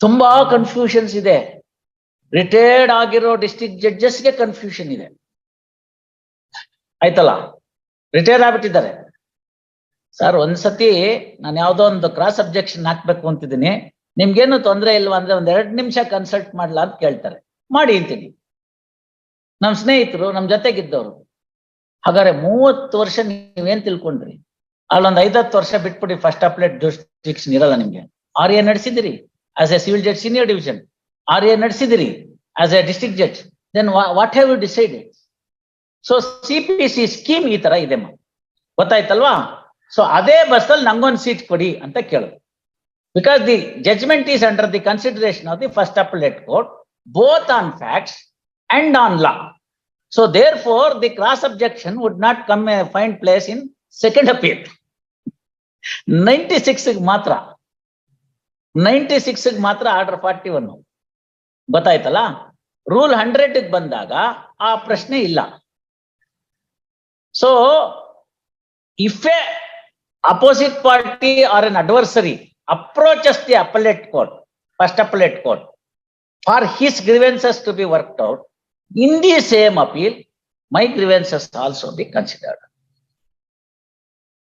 ತುಂಬಾ ಕನ್ಫ್ಯೂಷನ್ಸ್ ಇದೆ. ರಿಟೈರ್ಡ್ ಆಗಿರೋ ಡಿಸ್ಟ್ರಿಕ್ಟ್ ಜಡ್ಜಸ್ಗೆ ಕನ್ಫ್ಯೂಷನ್ ಇದೆ. ಆಯ್ತಲ್ಲ? ರಿಟೈರ್ ಆಗ್ಬಿಟ್ಟಿದ್ದಾರೆ. ಸರ್ ಒಂದ್ಸತಿ ನಾನು ಯಾವ್ದೋ ಒಂದು ಕ್ರಾಸ್ ಅಬ್ಜೆಕ್ಷನ್ ಹಾಕ್ಬೇಕು ಅಂತಿದ್ದೀನಿ. ನಿಮ್ಗೇನು ತೊಂದರೆ ಇಲ್ವಾ ಅಂದ್ರೆ ಒಂದ್ ಎರಡು ನಿಮಿಷ ಕನ್ಸಲ್ಟ್ ಮಾಡ್ಲಾ ಅಂತ ಕೇಳ್ತಾರೆ. ಮಾಡಿ ಅಂತೀನಿ. ನಮ್ಮ ಸ್ನೇಹಿತರು ನಮ್ಮ ಜೊತೆಗಿದ್ದವರು. ಹಾಗಾದ್ರೆ ಮೂವತ್ತು ವರ್ಷ ನೀವೇನ್ ತಿಳ್ಕೊಂಡ್ರಿ? ಅಲ್ಲೊಂದ್ ಐದತ್ತು ವರ್ಷ ಬಿಟ್ಬಿಡಿ ಫಸ್ಟ್ ಅಪ್ಲೇಟ್ ಡಿಸ್ಟ್ರಿಕ್ಷನ್ ಇರಲ್ಲ ನಿಮ್ಗೆ. R A ನಡೆಸಿದಿರಿ as a civil judge senior division R A ನಡೆಸಿದಿರಿ as a district judge then what have you decided so C P C scheme ಈ ತರ ಇದೆ ಗೊತ್ತಾಯ್ತಲ್ವಾ? ಸೊ ಅದೇ ಬಸ್ಸಲ್ಲಿ ನಂಗೊಂದು ಸೀಟ್ ಕೊಡಿ ಅಂತ ಕೇಳು. Because the judgement is under the consideration of the first appellate court both on facts and on law so therefore the cross objection would not come find place in second appeal ninety six ಮಾತ್ರ. Ninety six ಮಾತ್ರ order forty one. ಗೊತ್ತಾಯ್ತಲ್ಲ? Rule hundred ಬಂದಾಗ ಆ ಪ್ರಶ್ನೆ ಇಲ್ಲ. So if a opposite party or an adversary approaches the appellate court first appellate court for his grievances to be worked out in the same appeal my grievances also be considered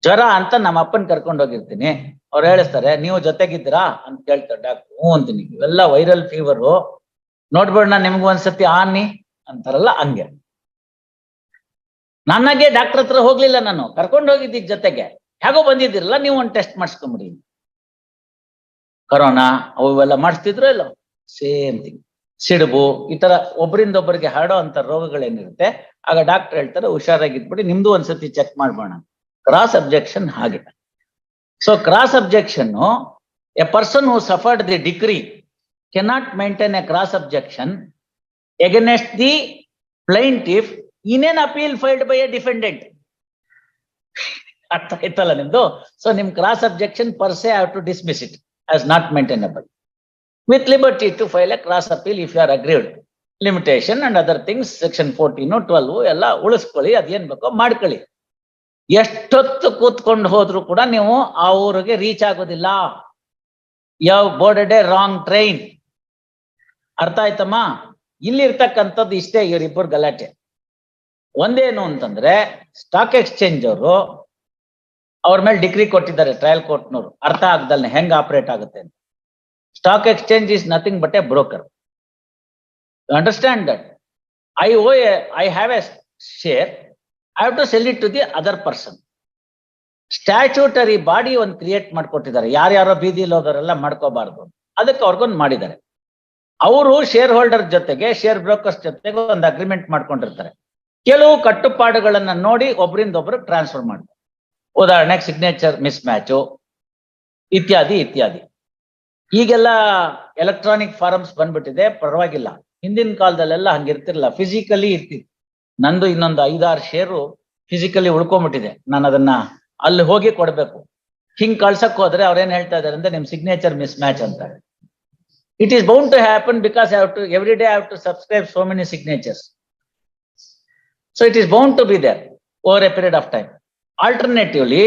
ಜ್ವರ ಅಂತ ನಮ್ಮ ಅಪ್ಪನ್ ಕರ್ಕೊಂಡು ಹೋಗಿರ್ತೀನಿ. ಅವ್ರು ಹೇಳಿಸ್ತಾರೆ, ನೀವು ಜೊತೆಗಿದ್ದೀರಾ? ಅಂತ ಕೇಳ್ತಾರೆ doctor. ಹ್ಞೂ ಅಂತೀನಿ. ಇವೆಲ್ಲ ವೈರಲ್ ಫೀವರು ನೋಡ್ಬೇಡ ನಿಮ್ಗೂ ಒಂದ್ಸತಿ ಆನಿ ಅಂತಾರಲ್ಲ ಹಂಗೆ. ನನಗೆ ಡಾಕ್ಟರ್ ಹತ್ರ ಹೋಗ್ಲಿಲ್ಲ ನಾನು. ಕರ್ಕೊಂಡು ಹೋಗಿದ್ದ ಜೊತೆಗೆ. ಹೇಗೋ ಬಂದಿದ್ದೀರಲ್ಲ, ನೀವು ಒಂದು ಟೆಸ್ಟ್ ಮಾಡಿಸ್ಕೊಂಬಿಡಿ. ಕರೋನಾ ಅವೆಲ್ಲ ಮಾಡಿಸ್ತಿದ್ರು ಇಲ್ಲ? ಸೇಮ್ ಥಿಂಗ್ ಸಿಡುಬು, ಈ ತರ ಒಬ್ಬರಿಂದ ಒಬ್ಬರಿಗೆ ಹರಡೋ ಅಂತ ರೋಗಗಳೇನಿರುತ್ತೆ, ಆಗ ಡಾಕ್ಟರ್ ಹೇಳ್ತಾರೆ, ಹುಷಾರಾಗಿದ್ಬಿಡಿ, ನಿಮ್ದು ಒಂದ್ಸತಿ ಚೆಕ್ ಮಾಡ್ಬೋಣ. ಕ್ರಾಸ್ ಅಬ್ಜೆಕ್ಷನ್ ಹಾಗೆ so cross objection a person who suffered the decree cannot maintain a cross objection against the plaintiff in an appeal filed by a defendant ಅರ್ಥ ಆಯ್ತಲ್ಲ ನಿಮ್ದು? ಸೊ ನಿಮ್ cross objection per se have to dismiss it as not maintainable with liberty to file a cross appeal if you are agreed limitation and other things section fourteen twelve ಎಲ್ಲ ಉಳಿಸ್ಕೊಳ್ಳಿ, ಅದೇನ್ ಬೇಕೋ ಮಾಡ್ಕೊಳ್ಳಿ. ಎಷ್ಟೊತ್ತು ಕೂತ್ಕೊಂಡು ಹೋದ್ರು ಕೂಡ ನೀವು ಆ ಊರಿಗೆ ರೀಚ್ ಆಗೋದಿಲ್ಲ. ಯಾವ ಬೋರ್ಡೆಡ್ ಎ ರಾಂಗ್ ಟ್ರೈನ್ ಅರ್ಥ ಆಯ್ತಮ್ಮ? ಇಲ್ಲಿರ್ತಕ್ಕಂಥದ್ದು ಇಷ್ಟೇ ಇವರಿಬ್ಬರು ಗಲಾಟೆ. ಒಂದೇನು ಅಂತಂದ್ರೆ ಸ್ಟಾಕ್ ಎಕ್ಸ್ಚೇಂಜ್ ಅವರು ಅವ್ರ ಮೇಲೆ ಡಿಗ್ರಿ ಕೊಟ್ಟಿದ್ದಾರೆ ಟ್ರಯಲ್ ಕೋರ್ಟ್ನವರು ಅರ್ಥ ಆಗ್ದಲ್ನೆ, ಹೆಂಗ್ ಆಪರೇಟ್ ಆಗುತ್ತೆ ಅಂತ. Stock exchange is nothing but a broker understand that I oh I have a share I have to sell it to the other person statutory body ಒಂದು create ಮಾಡ್ಕೊಟ್ಟಿದ್ದಾರೆ. ಯಾರ್ಯಾರೋ ಬೀದಿಲಿ ಹೋದವರೆಲ್ಲ ಮಾಡ್ಕೋಬಾರ್ದು. ಅದಕ್ಕೆ ಅವ್ರಿಗೊಂದು ಮಾಡಿದ್ದಾರೆ. ಅವರು ಶೇರ್ ಹೋಲ್ಡರ್ ಜೊತೆಗೆ ಶೇರ್ ಬ್ರೋಕರ್ಸ್ ಜೊತೆಗೆ ಒಂದು ಅಗ್ರಿಮೆಂಟ್ ಮಾಡ್ಕೊಂಡಿರ್ತಾರೆ. ಕೆಲವು ಕಟ್ಟುಪಾಡುಗಳನ್ನ ನೋಡಿ ಒಬ್ಬರಿಂದ ಒಬ್ರು ಟ್ರಾನ್ಸ್ಫರ್ ಮಾಡ್ತಾರೆ. ಉದಾಹರಣೆಗೆ ಸಿಗ್ನೇಚರ್ ಮಿಸ್ ಮ್ಯಾಚು ಇತ್ಯಾದಿ ಇತ್ಯಾದಿ. ಈಗೆಲ್ಲ ಎಲೆಕ್ಟ್ರಾನಿಕ್ ಫಾರಮ್ಸ್ ಬಂದ್ಬಿಟ್ಟಿದೆ. ಪರವಾಗಿಲ್ಲ. ಹಿಂದಿನ ಕಾಲದಲ್ಲೆಲ್ಲ ಹಂಗಿರ್ತಿರ್ಲಿಲ್ಲ. ಫಿಸಿಕಲಿ ಇರ್ತಿತ್ತು. ನಂದು ಇನ್ನೊಂದು ಐದಾರು ಶೇರು ಫಿಸಿಕಲಿ ಉಳ್ಕೊಂಡ್ಬಿಟ್ಟಿದೆ. ನಾನು ಅದನ್ನ ಅಲ್ಲಿ ಹೋಗಿ ಕೊಡ್ಬೇಕು. ಹಿಂಗ್ ಕಳ್ಸಕ್ ಹೋದ್ರೆ ಅವ್ರೇನ್ ಹೇಳ್ತಾ ಇದಾರೆ ಅಂದ್ರೆ ನಿಮ್ ಸಿಗ್ನೇಚರ್ ಮಿಸ್ ಮ್ಯಾಚ್ ಅಂತ it is bound to happen because have to every day have to subscribe so many signatures so it is bound to be there over a period of time alternatively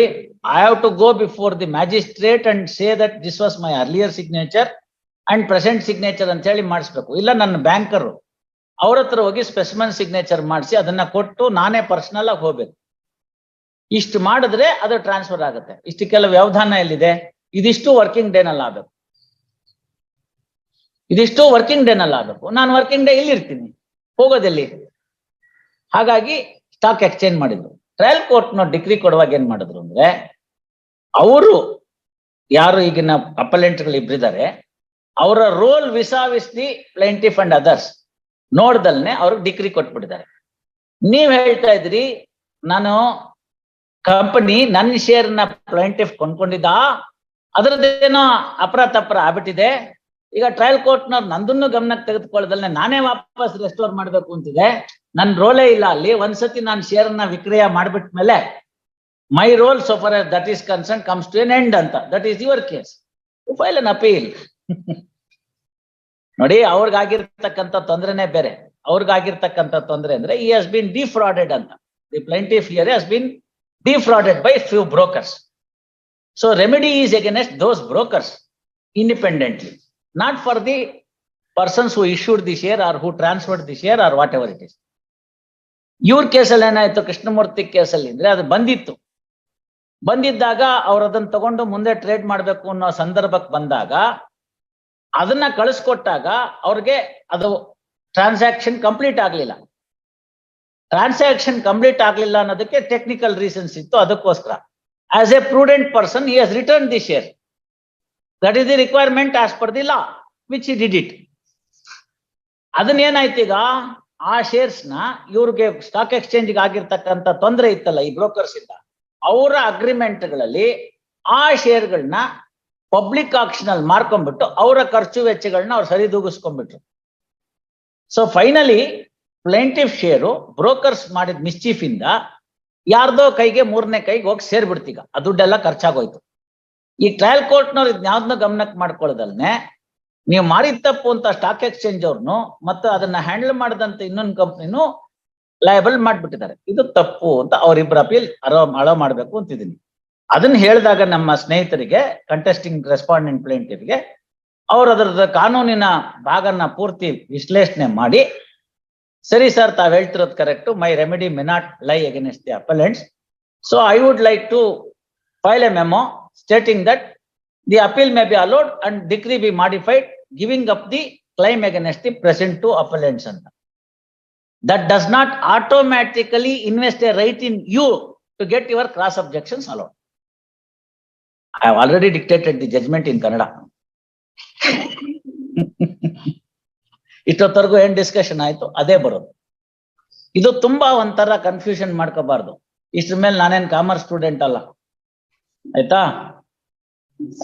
I have to go before the magistrate and say that this was my earlier signature and present signature ಅಂತ ಹೇಳಿ ಮಾಡಿಸ್ಬೇಕು. ಇಲ್ಲ, ನನ್ನ banker ಅವ್ರ ಹತ್ರ ಹೋಗಿ specimen signature ಮಾಡಿಸಿ ಅದನ್ನ ಕೊಟ್ಟು ನಾನೇ ಪರ್ಸನಲ್ ಆಗಿ ಹೋಗ್ಬೇಕು. ಇಷ್ಟು ಮಾಡಿದ್ರೆ ಅದು ಟ್ರಾನ್ಸ್ಫರ್ ಆಗುತ್ತೆ. ಇಷ್ಟಕ್ಕೆಲ್ಲ ವ್ಯವಧಾನ ಎಲ್ಲಿದೆ? ಇದಿಷ್ಟು ವರ್ಕಿಂಗ್ ಡೇನಲ್ಲಿ ಆಗ್ಬೇಕು. ಇದಿಷ್ಟು ವರ್ಕಿಂಗ್ ಡೇನಲ್ಲಿ ಆಗ್ಬೇಕು. ನಾನು ವರ್ಕಿಂಗ್ ಡೇ ಇಲ್ಲಿ ಇರ್ತೀನಿ. ಹೋಗೋದೆಲ್ಲಿ? ಹಾಗಾಗಿ ಸ್ಟಾಕ್ ಎಕ್ಸ್ಚೇಂಜ್ ಮಾಡಿದ್ರು. ಟ್ರಯಲ್ ಕೋರ್ಟ್ನ ಡಿಗ್ರಿ ಕೊಡುವಾಗ ಏನ್ ಮಾಡಿದ್ರು ಅಂದ್ರೆ, ಅವರು ಯಾರು ಈಗಿನ ಅಪಲೆಂಟ್ಗಳು ಇಬ್ಬರಿದ್ದಾರೆ ಅವರ role vis a vis the plaintiff and others ನೋಡ್ದಲ್ನೆ ಅವ್ರಿಗೆ ಡಿಗ್ರಿ ಕೊಟ್ಬಿಟ್ಟಿದ್ದಾರೆ. ನೀವ್ ಹೇಳ್ತಾ ಇದ್ರಿ, ನಾನು ಕಂಪನಿ ನನ್ನ ಶೇರ್ನ ಪ್ಲಾಂಟಿಫ್ ಕೊಂಡ್ಕೊಂಡಿದ್ದ? ಅದರದ್ದೇನೋ ಅಪರ ತಪ್ಪರ ಆಗ್ಬಿಟ್ಟಿದೆ. ಈಗ ಟ್ರಯಲ್ ಕೋರ್ಟ್ನವ್ರು ನಂದನ್ನು ಗಮನಕ್ಕೆ ತೆಗೆದುಕೊಳ್ಳದಲ್ಲೇ ನಾನೇ ವಾಪಸ್ ರೆಸ್ಟೋರ್ ಮಾಡ್ಬೇಕು ಅಂತಿದೆ. ನನ್ ರೋಲೇ ಇಲ್ಲ ಅಲ್ಲಿ, ಒಂದ್ಸತಿ ನಾನು ಶೇರ್ನ ವಿಕ್ರಯ ಮಾಡ್ಬಿಟ್ಟ ಮೇಲೆ my role so far that is concern comes to an end ಅಂತ. That is your case file an appeal ನೋಡಿ, ಅವ್ರಿಗಾಗಿರ್ತಕ್ಕಂಥ ತೊಂದರೆನೇ ಬೇರೆ. ಅವ್ರಿಗಾಗಿರ್ತಕ್ಕಂಥ ತೊಂದರೆ ಅಂದ್ರೆ ಈ ಹಸ್ ಬಿನ್ ಡಿಫ್ರಾಡೆಡ್ ಅಂತ. The plaintiff here has been defrauded by few brokers so remedy is against those brokers independently not for the persons who issued the share or who transferred the share or whatever it is ಇವ್ರ ಕೇಸಲ್ಲಿ ಏನಾಯ್ತು? ಕೃಷ್ಣಮೂರ್ತಿ ಕೇಸಲ್ಲಿ ಅಂದ್ರೆ, ಅದು ಬಂದಿತ್ತು. ಬಂದಿದ್ದಾಗ ಅವ್ರು ಅದನ್ನ ತಗೊಂಡು ಮುಂದೆ ಟ್ರೇಡ್ ಮಾಡ್ಬೇಕು ಅನ್ನೋ ಸಂದರ್ಭಕ್ಕೆ ಬಂದಾಗ ಅದನ್ನ ಕಳಿಸ್ಕೊಟ್ಟಾಗ ಅವ್ರಿಗೆ ಅದು ಟ್ರಾನ್ಸಾಕ್ಷನ್ ಕಂಪ್ಲೀಟ್ ಆಗ್ಲಿಲ್ಲ. ಟ್ರಾನ್ಸಾಕ್ಷನ್ ಕಂಪ್ಲೀಟ್ ಆಗ್ಲಿಲ್ಲ ಅನ್ನೋದಕ್ಕೆ ಟೆಕ್ನಿಕಲ್ ರೀಸನ್ಸ್ ಇತ್ತು ಅದಕ್ಕೋಸ್ಕರ. As a prudent person he has return the share that is the requirement as per the law which it ಅದನ್ನ ಏನಾಯ್ತು ಈಗ? ಆ ಶೇರ್ಸ್ನ ಇವ್ರಿಗೆ ಸ್ಟಾಕ್ ಎಕ್ಸ್ಚೇಂಜ್ ಆಗಿರ್ತಕ್ಕಂಥ ತೊಂದರೆ ಇತ್ತಲ್ಲ ಈ ಬ್ರೋಕರ್ಸ್ ಇಂದ, ಅವರ ಅಗ್ರಿಮೆಂಟ್ಗಳಲ್ಲಿ ಆ ಶೇರ್ಗಳನ್ನ ಪಬ್ಲಿಕ್ ಆಕ್ಷನ್ ಅಲ್ಲಿ ಮಾರ್ಕೊಂಡ್ಬಿಟ್ಟು ಅವರ ಖರ್ಚು ವೆಚ್ಚಗಳನ್ನ ಅವ್ರು ಸರಿದೂಗಿಸ್ಕೊಂಡ್ಬಿಟ್ರು so finally plaintiff share brokers ಮಾಡಿದ ಮಿಸ್ಚೀಫ್ ಇಂದ ಯಾರ್ದೋ ಕೈಗೆ ಮೂರನೇ ಕೈಗೆ ಹೋಗಿ ಸೇರ್ಬಿಡ್ತೀಗ. ಆ ದುಡ್ಡೆಲ್ಲ ಖರ್ಚಾಗೋಯ್ತು. ಈ ಟ್ರಯಲ್ ಕೋರ್ಟ್ನವ್ರು ಇದ್ ಯಾವ್ದನ್ನ ಗಮನಕ್ಕೆ ಮಾಡ್ಕೊಳ್ಳೋದಲ್ನೆ, ನೀವು ಮಾಡಿದ ತಪ್ಪು ಅಂತ ಸ್ಟಾಕ್ ಎಕ್ಸ್ಚೇಂಜ್ ಅವ್ರನ್ನು ಮತ್ತು ಅದನ್ನ ಹ್ಯಾಂಡಲ್ ಮಾಡಿದಂತ ಇನ್ನೊಂದು ಕಂಪ್ನಿನೂ ಲಯಬಲ್ ಮಾಡ್ಬಿಟ್ಟಿದ್ದಾರೆ. ಇದು ತಪ್ಪು ಅಂತ ಅವರಿಬ್ಬರ ಅಪೀಲ್ ಅರೋ ಅಳೋ ಮಾಡ್ಬೇಕು ಅಂತಿದ್ದೀನಿ ಅದನ್ನ ಹೇಳಿದಾಗ ನಮ್ಮ ಸ್ನೇಹಿತರಿಗೆ ಕಂಟೆಸ್ಟಿಂಗ್ ರೆಸ್ಪಾಂಡೆಂಟ್ ಪ್ಲೇಂಟಿವ್ಗೆ ಅವ್ರು ಅದರ ಕಾನೂನಿನ ಭಾಗನ ಪೂರ್ತಿ ವಿಶ್ಲೇಷಣೆ ಮಾಡಿ, ಸರಿ ಸರ್, ತಾವ್ ಹೇಳ್ತಿರೋದು correct my remedy may not lie against the appellants. So, I would like to file a memo stating that the appeal may be allowed and decree be modified, giving up the claim against the present two appellants ಅಂತ. That does not automatically invest a right in you to get your cross objections allowed. I have already dictated the judgment in Kannada ಇಷ್ಟೊತ್ತರೆಗೂ ಏನ್ discussion ಆಯ್ತು? ಅದೇ ಬರೋದು. ಇದು ತುಂಬಾ ಒಂಥರ confusion ಮಾಡ್ಕೋಬಾರ್ದು. ಇಷ್ಟ್ರ ಮೇಲೆ ನಾನೇನ್ ಕಾಮರ್ಸ್ ಸ್ಟೂಡೆಂಟ್ ಅಲ್ಲ. ಆಯ್ತಾ?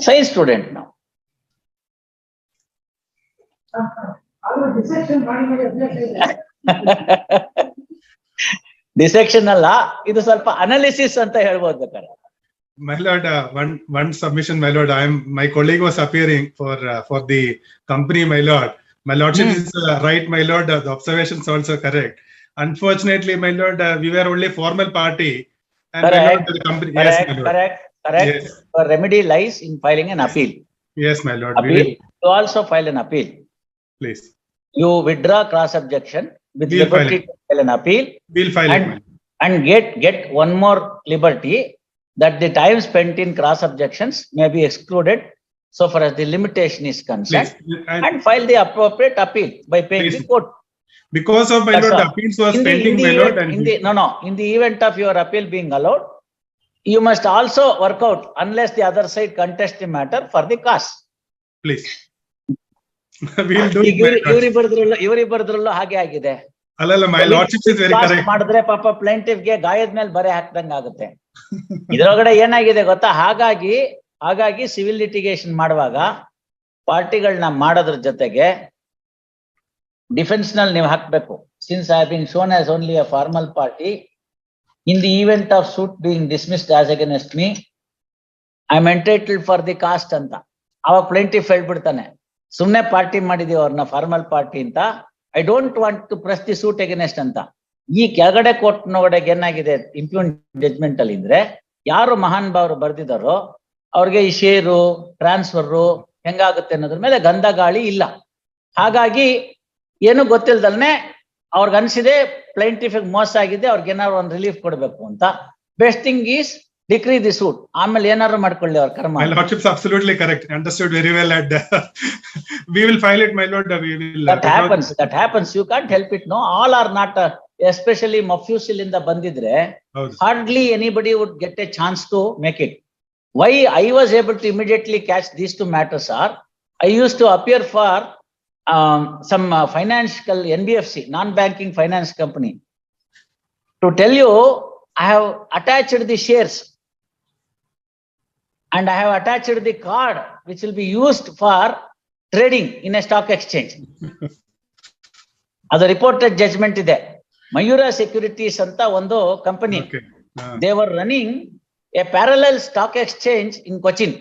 ಸೈನ್ಸ್ ಸ್ಟೂಡೆಂಟ್ ನಾವು. ಡಿಸೆಕ್ಷನ್ ಅಲ್ಲ, ಇದು ಸ್ವಲ್ಪ ಅನಾಲಿಸಿಸ್ ಅಂತ ಹೇಳ್ಬೋದು ಬೇಕಾದ್ರೆ. My lord, uh, one one submission, my lord. I am my colleague was appearing for uh, for the company, my lord. My lordship Hmm. is uh, right, my lord. Uh, the observations also correct. Unfortunately, my lord, uh, we were only formal party. And my lord, Correct. the company, yes, my lord. correct correct Yes, Your remedy lies in filing an appeal yes, my lord. We appeal you also file an appeal please. you withdraw cross objection with We'll file to file an appeal We'll file it. And- lord. and get get one more liberty that the time spent in cross objections may be excluded so far as the limitation is concerned Please. And and file the appropriate appeal by paying the Please. court. because of my That's lord, the all. appeals was In the, in pending, the my lord, event, and in the, no, no, in the event of your appeal being allowed, you must also work out unless the other side contest the matter for the cause. please. We'll do ಈಗ it, my ಇವ್ರಿ- lord. ಇವ್ರಿಬ್ಬರದ್ರಲ್ಲೂ ಇವ್ರಿಬ್ಬರದ್ರಲ್ಲೂ ಹಾಗೆ ಆಗಿದೆ Alala, my lordship is very Cause correct. ಮಾಡಿದ್ರೆ ಪಾಪ plaintiff ಗೆ ಗಾಯದ ಮೇಲೆ ಬರೆ ಹಾಕ್ದಂಗ ಆಗುತ್ತೆ ಇದ್ರೊಳಗಡೆ ಏನಾಗಿದೆ ಗೊತ್ತಾ? ಹಾಗಾಗಿ ಹಾಗಾಗಿ ಸಿವಿಲ್ ಲಿಟಿಗೇಷನ್ ಮಾಡುವಾಗ ಪಾರ್ಟಿಗಳನ್ನ ಮಾಡೋದ್ರ ಜೊತೆಗೆ ಡಿಫೆನ್ಸ್ನಲ್ಲಿ ನೀವು ಹಾಕ್ಬೇಕು. Since I been shown as only a formal party in the event of suit being dismissed as against me I am entitled for the cost ಅಂತ. ಅವಾಗ ಪ್ಲೇಂಟಿಫ್ ಹೇಳ್ಬಿಡ್ತಾನೆ. ಸುಮ್ಮನೆ ಪಾರ್ಟಿ ಮಾಡಿದೀವಿ ಅವ್ರನ್ನ ಫಾರ್ಮಲ್ ಪಾರ್ಟಿ ಅಂತ. I don't want to press the suit against ಅಂತ. ಈ ಕೆಳಗಡೆ ಕೋರ್ಟ್ ನೊಳಗಡೆ ಏನಾಗಿದೆ ಇಂಪ್ಯೂನ್ ಜಜ್ಮೆಂಟ್ ಅಲ್ಲಿ ಇದ್ರೆ ಯಾರು ಮಹಾನ್ ಭಾವರು ಬರ್ದಿದಾರೋ ಅವ್ರಿಗೆ ಈ ಶೇರು ಟ್ರಾನ್ಸ್ಫರು ಹೆಂಗಾಗುತ್ತೆ ಅನ್ನೋದ್ರ ಮೇಲೆ ಗಂಧ ಗಾಳಿ ಇಲ್ಲ ಹಾಗಾಗಿ ಏನು ಗೊತ್ತಿಲ್ದಲ್ನೆ ಅವ್ರಿಗೆ ಅನ್ಸಿದೆ ಪ್ಲೈಂಟಿಫಿಕ್ ಮೋಸ ಆಗಿದೆ ಅವ್ರಿಗೆ ಏನಾದ್ರು ಒಂದು ರಿಲೀಫ್ ಕೊಡ್ಬೇಕು ಅಂತ best thing is decree the suit ಆಮೇಲೆ ಏನಾದ್ರು ಮಾಡ್ಕೊಳ್ಳಿ ಅವ್ರ ಕರ್ಮ. Understood very well. And we will file it, my lord. We will. That happens that happens you can't help it no all are not especially mofussil ಇಂದ ಬಂದಿದ್ರೆ ಹೌದು. hardly anybody would get a chance to make it. Why I was able to immediately catch these two matters are, I used to appear for um, some uh, financial NBFC, non-banking finance company. To tell you, I have attached the shares. And I have attached the card which will be used for trading in a stock exchange. ಅದು reported judgment ಇದೆ Mayura securities ಅಂತ ಒಂದು company Okay. Uh, they were running a parallel stock exchange in Cochin.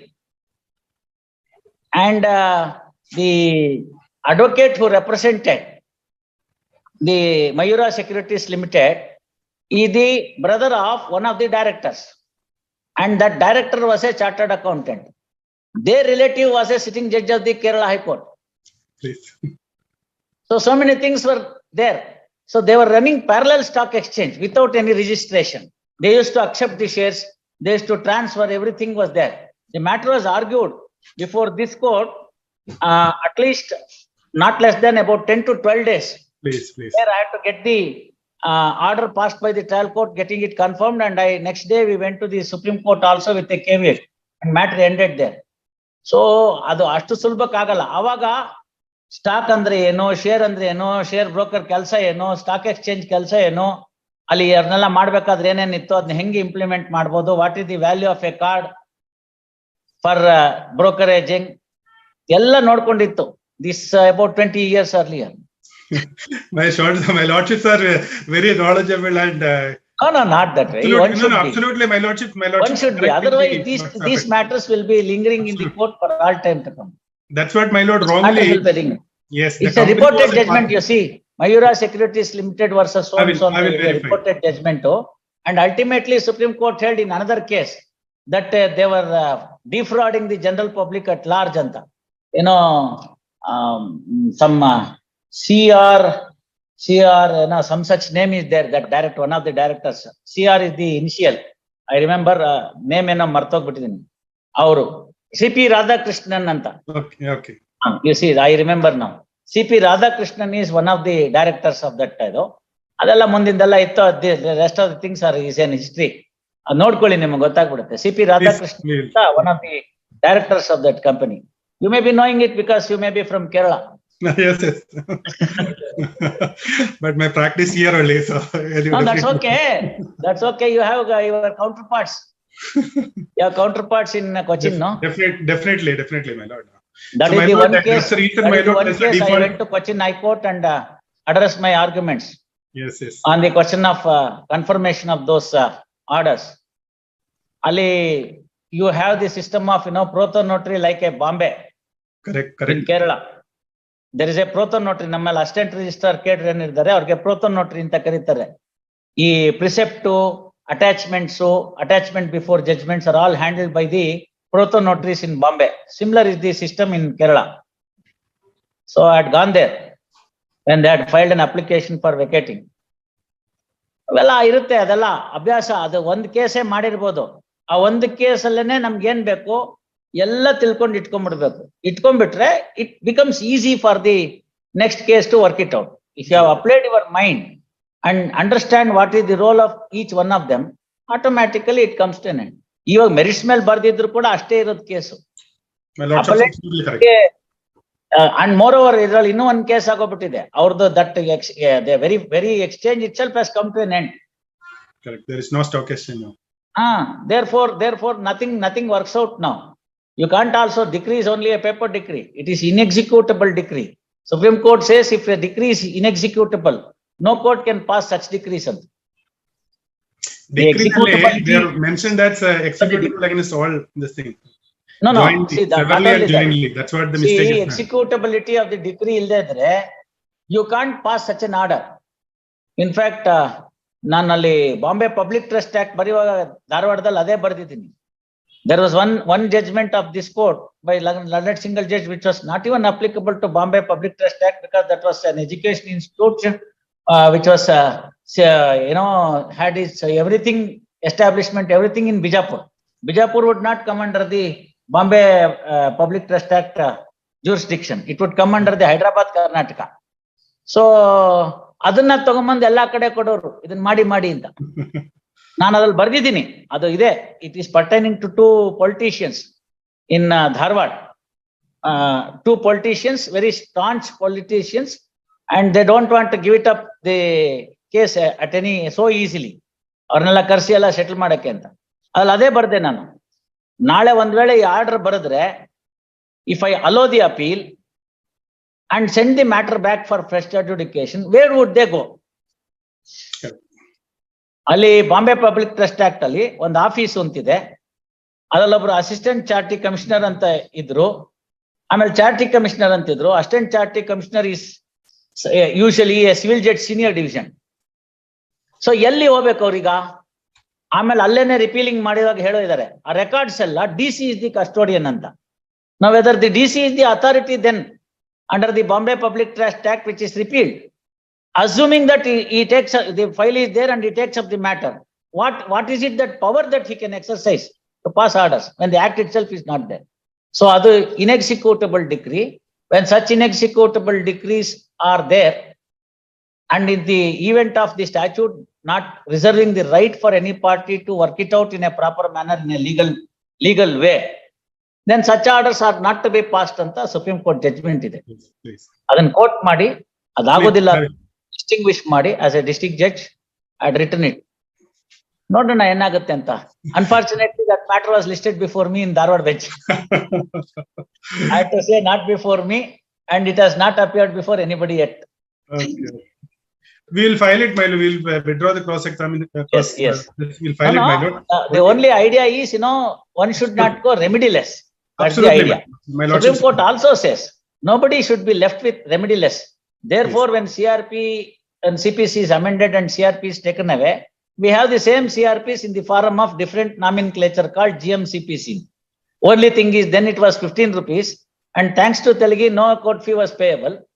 And uh, the advocate who represented the Mayura Securities Limited is the brother of one of the directors. And that director was a chartered accountant. Their relative was a sitting judge of the Kerala High Court. please. So, so many things were there. So they were running parallel stock exchange without any registration. They used to accept the shares, they used to transfer, everything was there. The matter was argued before this court, uh, at least not less than about ten to twelve days. Please, please. There I had to get the uh, order passed by the trial court, getting it confirmed, and I, next day we went to the Supreme Court also with a caveat. And matter ended there. So ಅದು ಅಷ್ಟು ಸುಲಭಕ್ಕಾಗಲ್ಲ ಆವಾಗ stock ಅಂದ್ರೆ ಏನು share ಅಂದ್ರೆ ಏನು share broker ಕೆಲಸ ಏನು stock exchange ಕೆಲಸ ಏನು ಅಲ್ಲಿ ಅದನ್ನೆಲ್ಲ ಮಾಡ್ಬೇಕಾದ್ರೆ ಏನೇನಿತ್ತು ಅದನ್ನ ಹೆಂಗೆ ಇಂಪ್ಲಿಮೆಂಟ್ ಮಾಡ್ಬೋದು what is the value of a card for brokeraging ಎಲ್ಲ ನೋಡ್ಕೊಂಡಿತ್ತು this about twenty years earlier My short, my lordships are very very knowledgeable and uh, No, no, not that way. absolutely, no, no, absolutely, my lordship, my lordship. One should be. Otherwise, the- these, these matters will be lingering in the court for all time to come. That's what my lord wrongly, yes. It's a reported judgment, you see. Mayura Securities Limited versus so and so, reported judgment. oh. And ultimately Supreme Court held in another case that uh, they were uh, defrauding the general public at large anta. You know, um, some uh, CR, CR, you know, some such name is there, that direct, one of the directors. CR is the initial. I remember uh, name ಏನೋ ಮರ್ತೋಗ್ಬಿಟ್ಟಿದ್ದೀನಿ. ಅವರು C P Radhakrishnan ಅಂತ. You see I remember ನಾವು C P Radhakrishnan is one of the directors of that ಇದು. ಅದೆಲ್ಲ ಮುಂದಿಂದೆಲ್ಲ ಇತ್ತು rest of the things are is ಏನ್ history ನೋಡ್ಕೊಳ್ಳಿ ನಿಮ್ಗೆ ಗೊತ್ತಾಗ್ಬಿಡುತ್ತೆ. C P Radhakrishna one of the directors of that company you may be knowing it because you may be from Kerala but my okay that's okay you have your counterparts Your counterparts in uh, Cochin, no? Definitely, definitely, definitely, my lord. That So is my the one case, the reason, that my is lord, one case I went to Cochin High Court and uh, addressed my arguments. Yes, yes. on the question of uh, confirmation of those uh, orders. Ali, you have the system of, you know, proto notary like a Bombay Correct, correct. in. Kerala. There is a proto notary, ನಮ್ಮಲ್ಲಿ assistant register ಕೇಟರ್ ಏನಿದ್ದಾರೆ ಅವ್ರಿಗೆ proto notary ಅಂತ ಕರೀತಾರೆ. ಈ precept attachments attachment before judgments are all handled by the proto notaries in Bombay. Similar is the system in Kerala. So gone there when they had filed an application for vacating. ಅವೆಲ್ಲ ಇರುತ್ತೆ, ಅದೆಲ್ಲ ಅಭ್ಯಾಸ ಅದು ಒಂದ್ ಕೇಸೇ ಮಾಡಿರ್ಬೋದು ಆ ಒಂದು ಕೇಸಲ್ಲೇನೆ ನಮ್ಗೆ ಏನ್ ಬೇಕು ಎಲ್ಲ ತಿಳ್ಕೊಂಡು ಇಟ್ಕೊಂಡ್ಬಿಡ್ಬೇಕು ಇಟ್ಕೊಂಡ್ಬಿಟ್ರೆ it becomes easy for the next case to work it out if you have applied your mind and understand what is the role of each one of them automatically it comes to end ಇವಾಗ merits ಮೇಲೆ ಬರ್ದಿದ್ರು ಕೂಡ ಅಷ್ಟೇ ಇರೋದು case My lord, appellate- absolutely correct. And moreover ಇದ್ರಲ್ಲಿ ಇನ್ನೂ ಒಂದ್ case ಆಗೋಗ್ಬಿಟ್ಟಿದೆ ಅವ್ರದ್ದು that very very exchange itself has come to N end Correct. There is no stock exchange now. Ah, therefore, therefore, nothing, nothing works out now. You can't also decree is only a paper decree. It is inexecutable decree. Supreme Court no court can pass such decrees. ಅಂತ. Decree they are mentioned that's uh, executable against all this thing. No, no, Jointly, see, that, that. That's what the mistake is. executability of the decree ಇಲ್ಲದೆ ಇದ್ರೆ you can't pass such an order. In fact, uh, ನಾನು ಅಲ್ಲಿ Bombay public trust Act ಬರೆಯುವಾಗ ಧಾರವಾಡದಲ್ಲಿ ಅದೇ ಬರೆದಿದ್ದೀನಿ. There was one, one judgment of this court by Leonard single judge, which was not even applicable to Bombay Public Trust Act because that was an education institution, uh, which was, uh, uh, you know, had its uh, everything establishment, everything in Bijapur. Bijapur would not come under the Bombay uh, Public Trust Act uh, jurisdiction. It would come under the Hyderabad, Karnataka. So ಅದನ್ನ ತಗೊಂಬಂದು ಎಲ್ಲಾ ಕಡೆ ಕೊಡೋರು ಇದನ್ನ ಮಾಡಿ ಮಾಡಿ ಅಂತ. ನಾನು ಅದ್ರಲ್ಲಿ ಬರ್ದಿದ್ದೀನಿ ಅದು ಇದೆ it is pertaining to two politicians in Dharwad two politicians, very staunch politicians and they don't want to give it up the case at any so easily ಅವ್ರನ್ನೆಲ್ಲ ಕರೆಸಿ ಎಲ್ಲ ಸೆಟಲ್ ಮಾಡಕ್ಕೆ ಅಂತ. ಅದ್ರಲ್ಲಿ ಅದೇ ಬರ್ದೆ ನಾನು. ನಾಳೆ ಒಂದ್ ವೇಳೆ ಈ ಆರ್ಡರ್ ಬರೆದ್ರೆ if I allow the appeal and send the matter back for fresh adjudication where would they go ಅಲ್ಲಿ ಬಾಂಬೆ ಪಬ್ಲಿಕ್ ಟ್ರಸ್ಟ್ ಆಕ್ಟ್ ಅಲ್ಲಿ ಒಂದು ಆಫೀಸ್ ಅಂತಿದೆ. ಅದ್ರಲ್ಲೊಬ್ರು ಅಸಿಸ್ಟೆಂಟ್ ಚಾರ್ಟಿ ಕಮಿಷನರ್ ಅಂತ ಇದ್ರು. ಆಮೇಲೆ ಚಾರ್ಟಿ ಕಮಿಷನರ್ ಅಂತಿದ್ರು. Assistant charity commissioner is usually civil judge senior division so ಎಲ್ಲಿ ಹೋಗ್ಬೇಕು ಅವ್ರೀಗ? ಆಮೇಲೆ ಅಲ್ಲೇನೆ ರಿಪೀಲಿಂಗ್ ಮಾಡಿರೋ ಹೇಳೋ ಇದಾರೆ ಆ ರೆಕಾರ್ಡ್ಸ್ ಎಲ್ಲ D C is the custodian ಅಂತ. ನಾವ್ either the D C is the authority then under the Bombay public trust act which is repealed assuming that he takes the file is there and he takes of the matter what what is it that power that he can exercise to pass orders act itself is not there so ಅದು inexecutable decree when such inexecutable decrees are there, and in the event of the statute not reserving the right for any party to work it out in a proper manner in a legal, legal way, then such orders are not to be passed ಅಂತ supreme court court ಇದೆ Please, please. ಅದನ್ನ ಮಾಡಿ ಅದಾಗೋದಿಲ್ಲ Please, distinguish ಮಾಡಿ as a district judge it return it ನೋಡೋಣ ಏನಾಗುತ್ತೆ ಅಂತ unfortunately that matter was listed before me in Dharwad bench I to say not before me and it has not appeared before anybody at Okay. We'll file it, my lord. We'll uh, withdraw the cross examine. uh, Yes, yes. We'll file it, my lord. the only idea is, you know, one should not go remediless. That's the Absolutely, idea. my- my Supreme lordship. Court also says, nobody should be left with remediless. Therefore, when CRP and CPC is amended and CRP is taken away, we have the same CRPs in the form of different nomenclature called GMCPC. Only thing is, then it was fifteen rupees, and thanks to Telagi, no court fee was payable.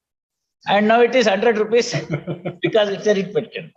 And now it is hundred rupees because it's a writ petition.